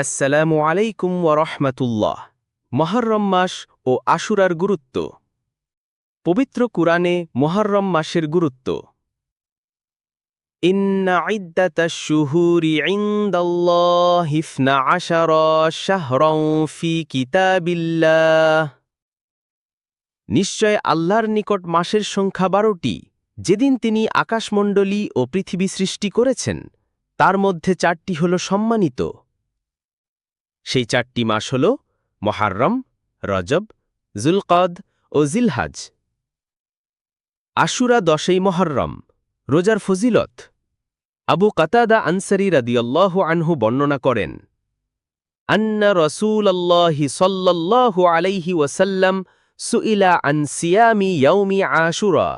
আসসালামু আলাইকুম ওরহমতুল্লাহ মহরম মাস ও আশুরার গুরুত্ব। পবিত্র কুরআনে মহরম মাসের গুরুত্ব। ইন্না ফি কিতাবিল্লাহ। নিশ্চয় আল্লাহর নিকট মাসের সংখ্যা বারোটি। যেদিন তিনি আকাশমণ্ডলী ও পৃথিবী সৃষ্টি করেছেন, তার মধ্যে চারটি হল সম্মানিত। সেই চারটি মাস হল মহারম, রজব, জুলকদ ও জিলহাজ। আশুরা দশই মহরম, রোজার ফজিলত। আবু কাতাদা আনসারি রাদিয়াল্লাহু আনহু বর্ণনা করেন, আন্না রসুল আল্লাহি সাল্লাল্লাহু আলাইহি ওয়াসাল্লাম সুইলা আন সিয়ামি ইয়াউমি আশুরা,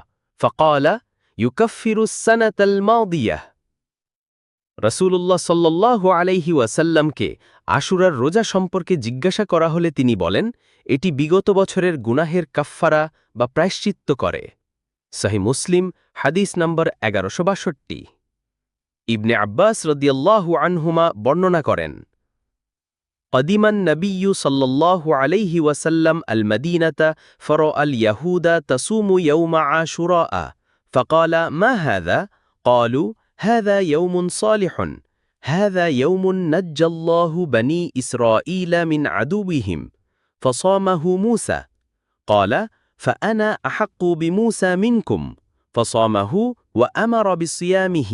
ফকালা ইউকফিরু রসুল্লাহ সাল্লাল্লাহু আলাইহি ওয়াসাল্লামকে আশুরার রোজা সম্পর্কে জিজ্ঞাসা করা হলে তিনি বলেন এটি বিগত বছরের গুনাহের কাফফারা বা প্রায়শ্চিত্ত করে সহি মুসলিম হাদিস নম্বর এগারোশো বাষট্টি ইবনে আব্বাস রদিয়াল্লাহু আনহুমা বর্ণনা করেন قدم النبي صلى الله عليه وسلم المدينة فرأى اليهود تصوم يوم عاشوراء فقال ما هذا؟ قالوا هذا يوم صالح هذا يوم نجى الله بني إسرائيل من عدوهم فصامه موسى قال فأنا أحق بموسى منكم فصامه وأمر بصيامه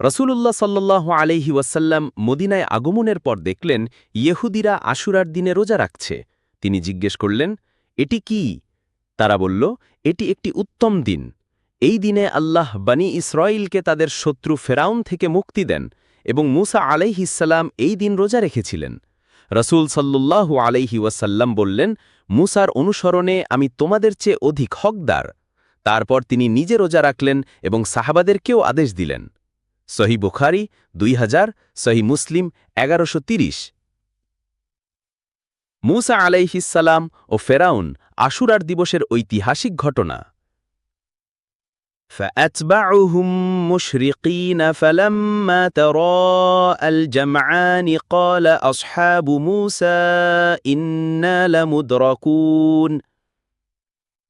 রসুল্লাহ সাল্লাহ আলহি ওয়াসাল্লাম মদিনায় আগমনের পর দেখলেন ইয়েহুদিরা আশুরার দিনে রোজা রাখছে তিনি জিজ্ঞেস করলেন এটি কি তারা বলল এটি একটি উত্তম দিন এই দিনে আল্লাহ বানি ইসরায়েলকে তাদের শত্রু ফেরাউন থেকে মুক্তি দেন এবং মুসা আলাইহিসাল্লাম এই দিন রোজা রেখেছিলেন। রসুল সাল্লুল্লাহু আলাইহি ওয়াসাল্লাম বললেন, মুসার অনুসরণে আমি তোমাদের চেয়ে অধিক হকদার। তারপর তিনি নিজে রোজা রাখলেন এবং সাহাবাদেরকেও আদেশ দিলেন। সহি বুখারি দুই হাজার, সহি মুসলিম এগারোশো তিরিশ। মুসা আলাইহিসাল্লাম ও ফেরাউন আশুরার দিবসের ঐতিহাসিক ঘটনা। فأتبعهم مشرقين فلما تراءى الجمعان قال أصحاب موسى إنا لمدركون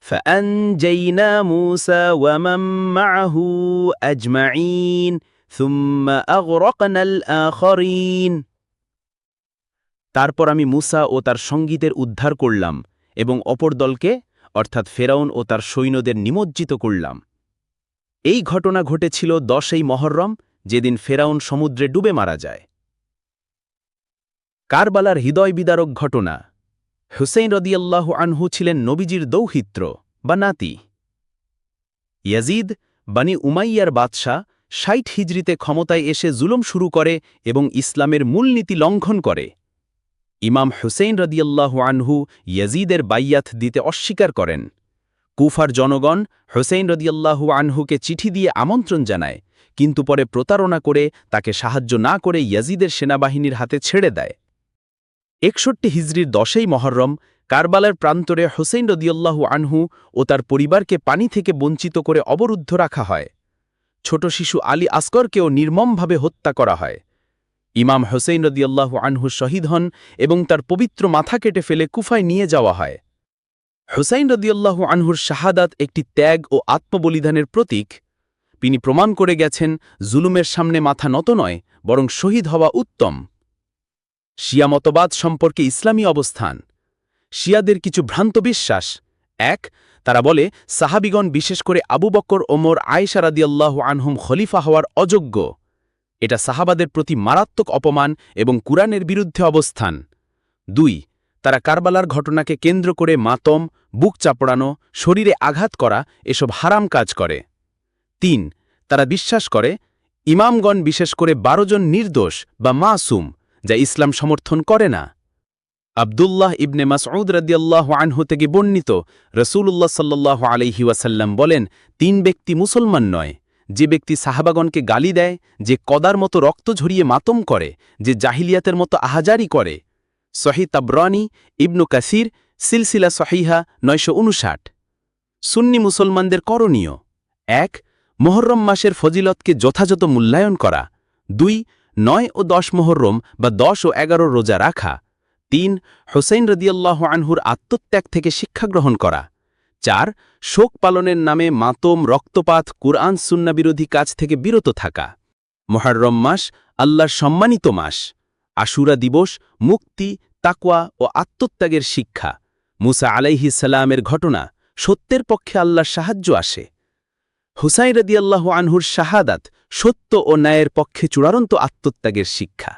فأنجينا موسى ومن معه أجمعين ثم أغرقنا الآخرين তারপর আমি মুসা ও তার সঙ্গীদের উদ্ধার করলাম এবং অপর দলকে অর্থাৎ ফেরাউন ও তার সৈন্যদের নিমজ্জিত করলাম এই ঘটনা ঘটেছিল দশই মহরম, যেদিন ফেরাউন সমুদ্রে ডুবে মারা যায়। কারবালার হৃদয় বিদারক ঘটনা। হুসেইন রদিয়াল্লাহ আনহু ছিলেন নবীজির দৌহিত্র, বা নাতি। ইয়াজিদ, বানি উমাইয়ার বাদশাহ, ষাট হিজড়িতে ক্ষমতায় এসে জুলুম শুরু করে এবং ইসলামের মূলনীতি লঙ্ঘন করে। ইমাম হুসেইন রদিয়াল্লাহ আনহু ইয়াজিদের বাইয়াত দিতে অস্বীকার করেন। কুফার জনগণ হোসেইন রদিয়াল্লাহু আনহুকে চিঠি দিয়ে আমন্ত্রণ জানায়, কিন্তু পরে প্রতারণা করে তাকে সাহায্য না করে ইয়াজিদের সেনাবাহিনীর হাতে ছেড়ে দেয়। একষট্টি হিজড়ির দশেই মহরম কারবালার প্রান্তরে হোসেইন রদিয়াল্লাহু আনহু ও তার পরিবারকে পানি থেকে বঞ্চিত করে অবরুদ্ধ রাখা হয়। ছোট শিশু আলী আসকরকেও নির্মমভাবে হত্যা করা হয়। ইমাম হোসেইন রদিয়াল্লাহু আনহু শহীদ হন এবং তার পবিত্র মাথা কেটে ফেলে কুফায় নিয়ে যাওয়া হয়। হুসাইন রদিয়াল্লাহু আনহুর শাহাদাত একটি ত্যাগ ও আত্মবলিদানের প্রতীক। তিনি প্রমাণ করে গেছেন, জুলুমের সামনে মাথা নত নয়, বরং শহীদ হওয়া উত্তম। শিয়া মতবাদ সম্পর্কে ইসলামী অবস্থান। শিয়াদের কিছু ভ্রান্ত বিশ্বাস। এক, তারা বলে, সাহাবিগণ বিশেষ করে আবু বক্কর ওমর, আয়েশা রাদিয়াল্লাহু আনহুম খলিফা হওয়ার অযোগ্য। এটা সাহাবাদের প্রতি মারাত্মক অপমান এবং কুরআনের বিরুদ্ধে অবস্থান। দুই তারা কারবালার ঘটনাকে কেন্দ্র করে মাতম, বুক চাপড়ানো, শরীরে আঘাত করা, এসব হারাম কাজ করে। তিন, তারা বিশ্বাস করে, ইমামগণ বিশেষ করে বারো জন নির্দোষ বা মাসুম, যা ইসলাম সমর্থন করে না। আবদুল্লাহ ইবনে মাসউদ রদিয়াল্লাহ আনহু থেকে বর্ণিত রসুল্লাহ সাল্লাহ আলহি ওয়াসাল্লাম বলেন, তিন ব্যক্তি মুসলমান নয়, যে ব্যক্তি সাহাবাগণকে গালি দেয়, যে কদার মতো রক্ত ঝরিয়ে মাতম করে, যে জাহিলিয়াতের মতো আহাজারি করে। সহি তাবরানি, ইবনু কাসির, সিলসিলা সহিহা নয়শো উনষাট। সুন্নি মুসলমানদের করণীয়। এক, মোহরম মাসের ফজিলতকে যথাযথ মূল্যায়ন করা। দুই, নয় ও দশ মোহরম বা দশ ও এগারো রোজা রাখা। তিন হোসেন রদিয়াল্লাহ আনহুর আত্মত্যাগ থেকে শিক্ষা গ্রহণ করা। চার, শোক পালনের নামে মাতম, রক্তপাত, কুরআন, সুন্না বিরোধী কাজ থেকে বিরত থাকা। মহারম মাস আল্লাহর সম্মানিত মাস। আশুরা দিবস, মুক্তি তাকওয়া ও আত্মত্যাগের শিক্ষা। মুসা আলাইহি সালামের ঘটনা সত্যের পক্ষে আল্লাহর সাহায্য আসে। হুসাইন রদিয়াল্লাহ আনহুর শাহাদাত সত্য ও ন্যায়ের পক্ষে চূড়ান্ত আত্মত্যাগের শিক্ষা।